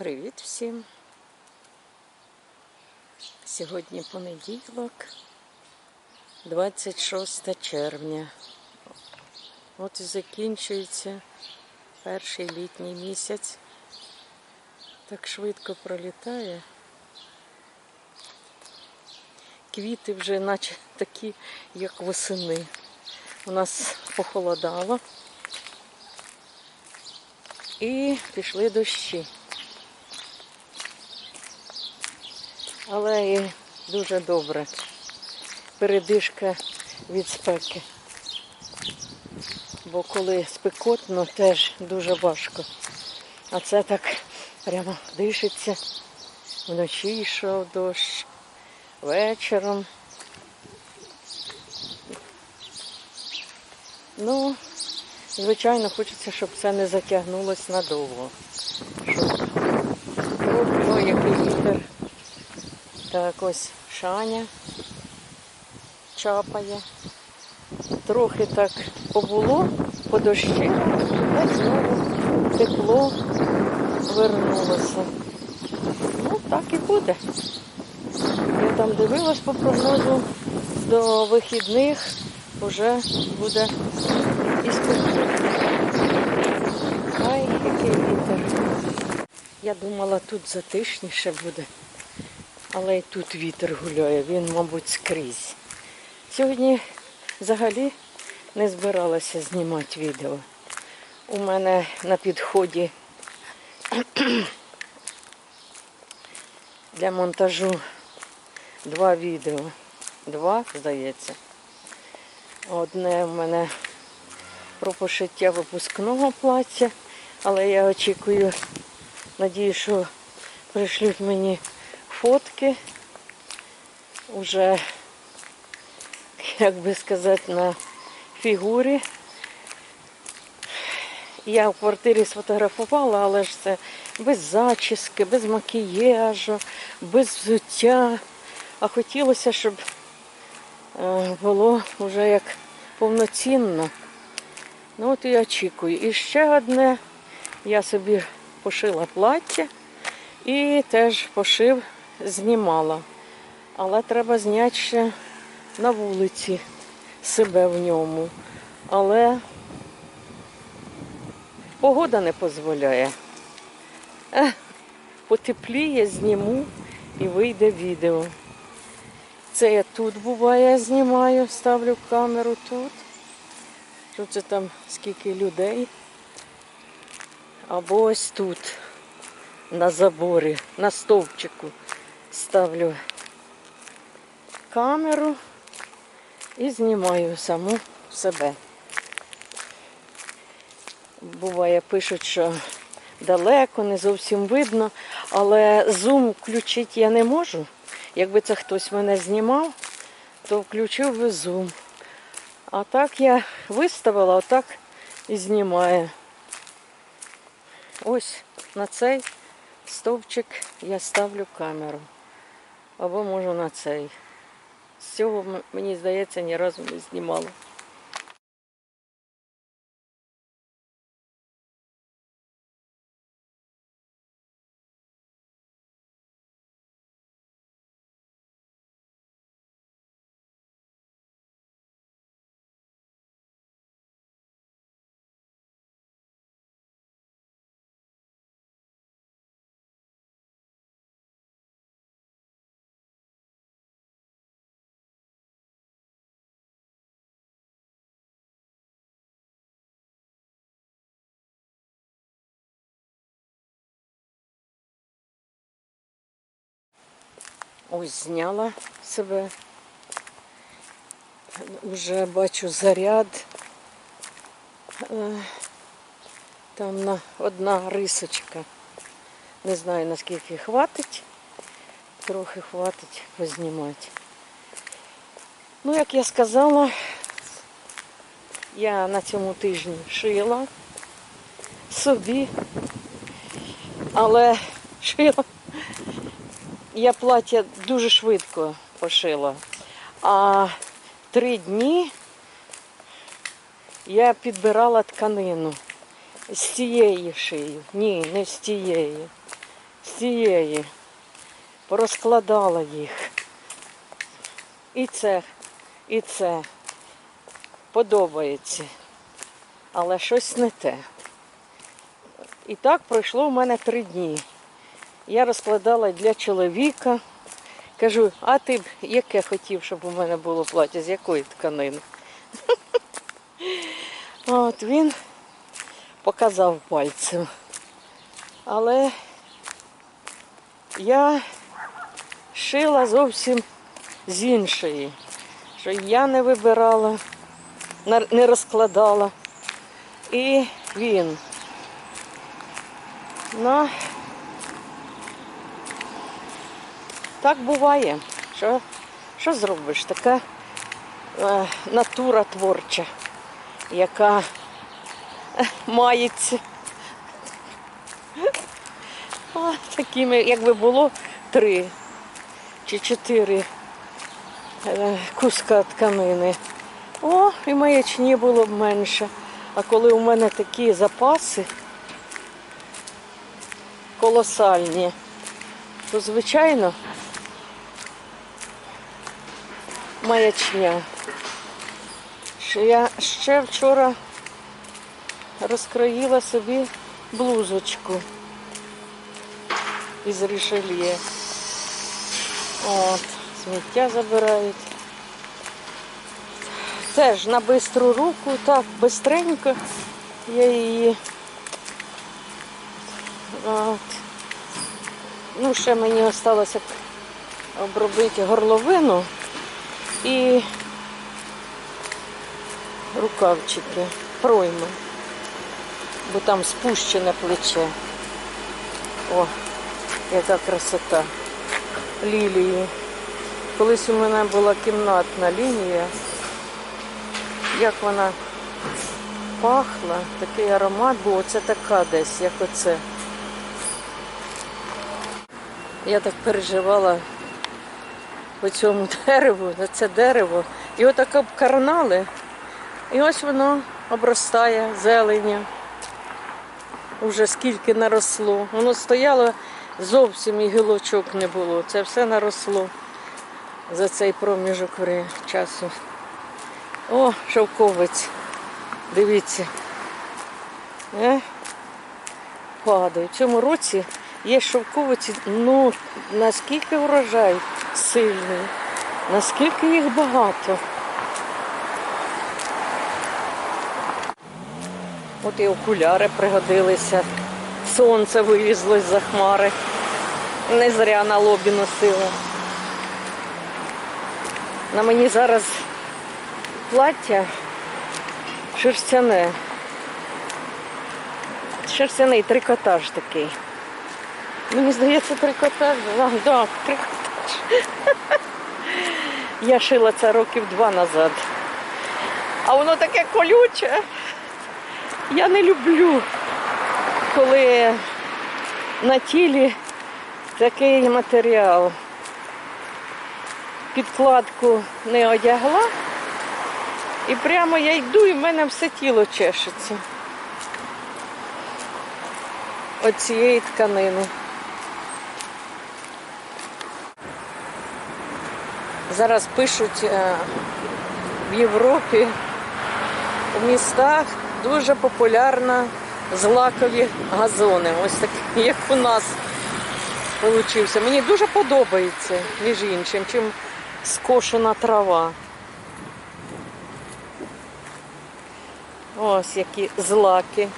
Привіт всім! Сьогодні понеділок, 26 червня. От і закінчується перший літній місяць. Так швидко пролітає. Квіти вже наче такі, як восени. У нас похолодало. І пішли дощі. Але і дуже добре. Передишка від спеки. Бо коли спекотно, теж дуже важко. А це так прямо дишиться. Вночі йшов дощ, вечором. Ну, звичайно, хочеться, щоб це не затягнулось надовго. Щоб... Ой, який вітер. Так ось шаня чапає. Трохи так побуло по дощі, та знову тепло вернулося. Ну, так і буде. Я там дивилась по прогнозу, до вихідних вже буде і спокійно. Ай, який вітер. Я думала, тут затишніше буде. Але і тут вітер гуляє, він, мабуть, скрізь. Сьогодні взагалі не збиралася знімати відео. У мене на підході для монтажу два відео. Два, здається. Одне в мене про пошиття випускного плаття, але я очікую, надію, що пришлють мені фотки уже, як би сказати, на фігурі. Я в квартирі сфотографувала, але ж це без зачіски, без макіяжу, без взуття. А хотілося, щоб е, було вже як повноцінно. Ну от і очікую. І ще одне, я собі пошила плаття і теж пошив знімала. Але треба зняти ще на вулиці себе в ньому. Але погода не дозволяє. Потепліє, зніму і вийде відео. Це я тут буває, знімаю, ставлю камеру тут. Що це там скільки людей. Або ось тут, на заборі, на стовпчику ставлю камеру і знімаю саму себе. Буває, пишуть, що далеко, не зовсім видно, але зум включити я не можу. Якби це хтось мене знімав, то включив би зум. А так я виставила, отак і знімаю. Ось на цей стовпчик я ставлю камеру. Або можу на цей. З цього, мені здається, ні разу не знімала. Ось зняла себе. Уже бачу заряд. Е, Там на одна рисочка. Не знаю наскільки хватить. Трохи хватить познімати. Ну, як я сказала, я на цьому тижні шила собі, але шила я плаття дуже швидко пошила. А три дні я підбирала тканину з цієї шию. Ні, не з тієї. з цієї. Порозкладала їх. І це, і це подобається. Але щось не те. І так пройшло в мене три дні. Я розкладала для чоловіка. Кажу, а ти б яке хотів, щоб у мене було плаття, з якої тканини? От він показав пальцем. Але я шила зовсім з іншої, що я не вибирала, не розкладала. І він. Ну, так буває. Що, що зробиш? Така е, натура творча, яка е, мається. О, такими, якби було три чи чотири е, куска тканини. О, і маячні було б менше. А коли у мене такі запаси колосальні, то звичайно маячня. Що я ще вчора розкроїла собі блузочку із рішельє. От, сміття забирають. Теж на бистру руку, так, бистренько я її. От. Ну, ще мені залишилося обробити горловину і рукавчики, пройми, бо там спущене плече. О, яка красота. Лілії. Колись у мене була кімнатна лінія. Як вона пахла, такий аромат був, оце така десь, як оце. Я так переживала по цьому дереву, на це дерево. Його так обкарнали. І ось воно обростає зеленню. Уже скільки наросло. Воно стояло зовсім і гілочок не було. Це все наросло за цей проміжок часу. О, шовковець. Дивіться. Е? Падає. В цьому році є шовковиці, ну, наскільки врожай сильний, наскільки їх багато. От і окуляри пригодилися. Сонце вилізло з-за хмари. Не зря на лобі носила. На мені зараз плаття шерстяне. Шерстяний трикотаж такий. Мені здається, трикотаж. А, да, трикотаж. Я шила це років два назад. А воно таке колюче. Я не люблю, коли на тілі такий матеріал. Підкладку не одягла. І прямо я йду і в мене все тіло чешеться. От цієї тканини. Зараз пишуть е, в Європі, у містах дуже популярна злакові газони. Ось такі, як у нас получився. Мені дуже подобається, між іншим, чим скошена трава. Ось які злаки.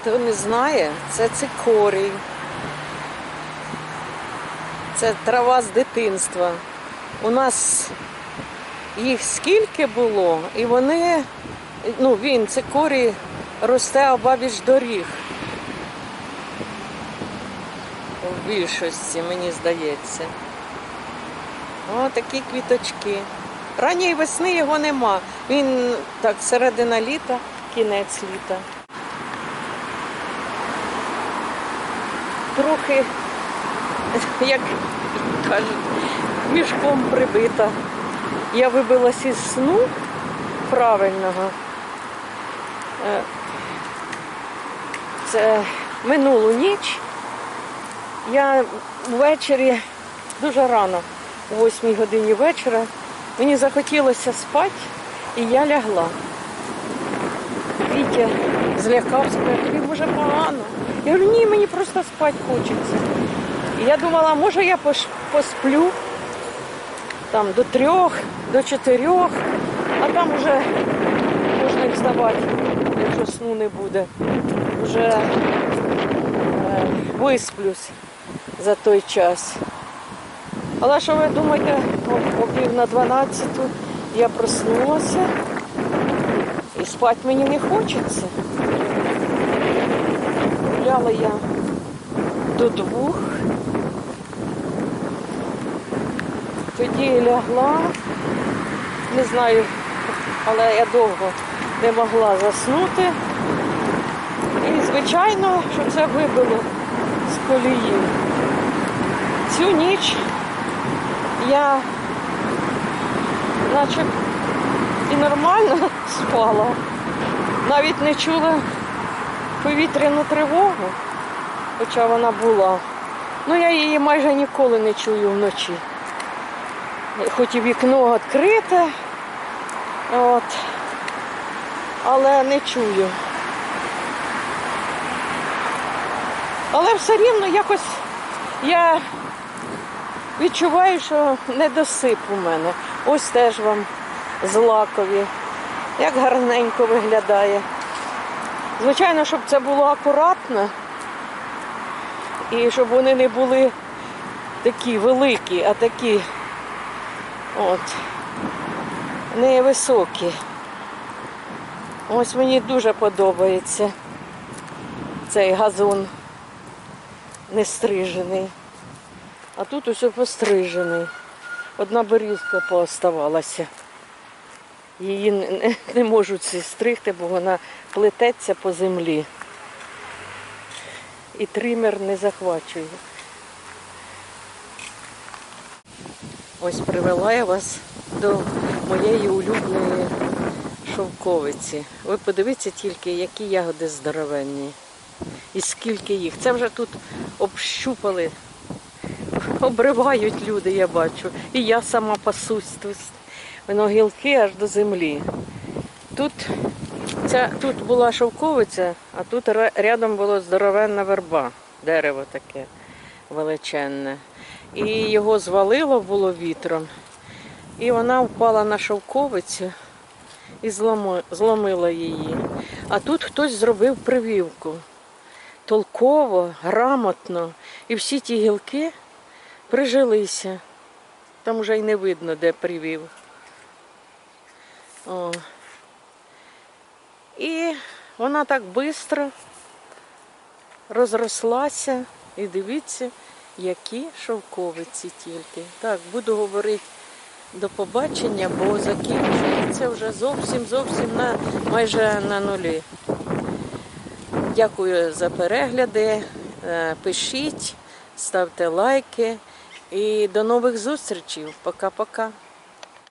Хто не знає, це цикорій. Це трава з дитинства. У нас їх скільки було, і вони, ну він, цикорій, росте обабіч доріг. В більшості, мені здається. О, такі квіточки. Ранньої весни його нема. Він так, середина літа, кінець літа. Трохи, як кажуть, мішком прибита. Я вибилась із сну правильного. Е, Це минулу ніч. Я ввечері дуже рано, о 8 годині вечора, мені захотілося спати, і я лягла. Вітя злякався, каже, може погано. Я говорю, ні, мені просто спати хочеться. Я думала, може я посплю там до трьох, до чотирьох, а там вже можна і вставати, якщо сну не буде. Вже е, висплюсь за той час. Але що ви думаєте, о пів на дванадцяту я проснулася і спати мені не хочеться. Гуляла я до двох. Тоді лягла, не знаю, але я довго не могла заснути. І, звичайно, що це вибило з колії. Цю ніч я наче і нормально спала, навіть не чула повітряну тривогу, хоча вона була. Ну я її майже ніколи не чую вночі. Хоч і вікно відкрите, от, але не чую. Але все рівно якось я відчуваю, що недосип у мене. Ось теж вам злакові. Як гарненько виглядає. Звичайно, щоб це було акуратно і щоб вони не були такі великі, а такі от, невисокі. Ось мені дуже подобається цей газон не стрижений. А тут усе пострижений. Одна берізка пооставалася. Її не, не можуть стригти, бо вона плететься по землі. І тример не захвачує. Ось привела я вас до моєї улюбленої шовковиці. Ви подивіться тільки, які ягоди здоровенні. І скільки їх. Це вже тут общупали, обривають люди, я бачу. І я сама пасусь тут. Воно гілки аж до землі. Тут, ця, тут була шовковиця, а тут рядом було здоровенна верба, дерево таке величенне. І його звалило було вітром. І вона впала на шовковицю і зломила її. А тут хтось зробив прививку. Толково, грамотно. І всі ті гілки прижилися. Там вже й не видно, де привів. О. І вона так швидко розрослася. І дивіться, які шовковиці тільки. Так, буду говорити до побачення, бо закінчується вже зовсім зовсім на майже на нулі. Дякую за перегляди. Е, Пишіть, ставте лайки і до нових зустрічей. Пока-пока.